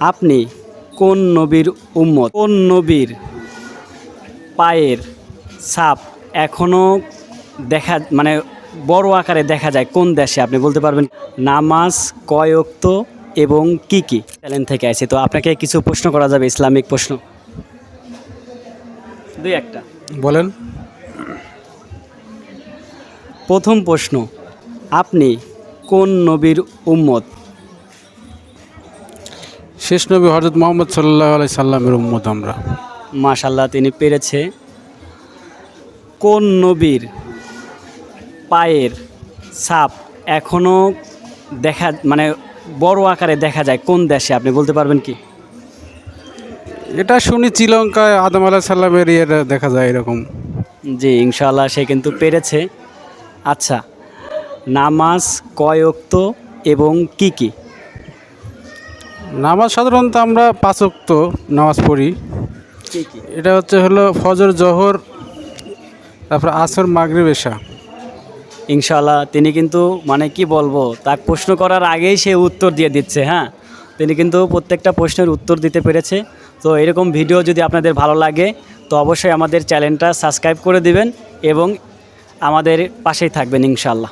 আপনি কোন নবীর উম্মত? কোন নবীর পায়ের ছাপ এখনও দেখা মানে বড় আকারে দেখা যায় কোন দেশে? আপনি বলতে পারবেন নামাজ কয়ক্ত এবং কি কি? চ্যালেঞ্জ থেকে আছে তো আপনাকে কিছু প্রশ্ন করা যাবে ইসলামিক প্রশ্ন। দুই একটা। বলেন। প্রথম প্রশ্ন আপনি কোন নবীর উম্মত? শেষ নবী হজরত মোহাম্মদ সাল্লাহ আলাই সাল্লামের উম্মত আমরা। মাশাল্লাহ তিনি পেরেছে। কোন নবীর পায়ের ছাপ এখনও দেখা মানে বড় আকারে দেখা যায় কোন দেশে? আপনি বলতে পারবেন কি? এটা শুনি শ্রীলঙ্কায় আদম আলাহ সাল্লামের ইয়ের দেখা যায় এরকম। জি ইনশাল্লাহ সে কিন্তু পেরেছে। আচ্ছা নামাজ কয়ক্ত এবং কি কি? নামাজ সাধারণত আমরা পাঁচক্ত নামাজ পড়ি। এটা হচ্ছে হলো ফজর জহর তারপর আসর মাগরিব এশা। ইনশাল্লাহ তিনি কিন্তু মানে কি বলব তার প্রশ্ন করার আগেই সে উত্তর দিয়ে দিচ্ছে হ্যাঁ? তিনি কিন্তু প্রত্যেকটা প্রশ্নের উত্তর দিতে পেরেছে। তো এরকম ভিডিও যদি আপনাদের ভালো লাগে তো অবশ্যই আমাদের চ্যানেলটা সাবস্ক্রাইব করে দিবেন এবং আমাদের পাশেই থাকবেন ইনশাল্লাহ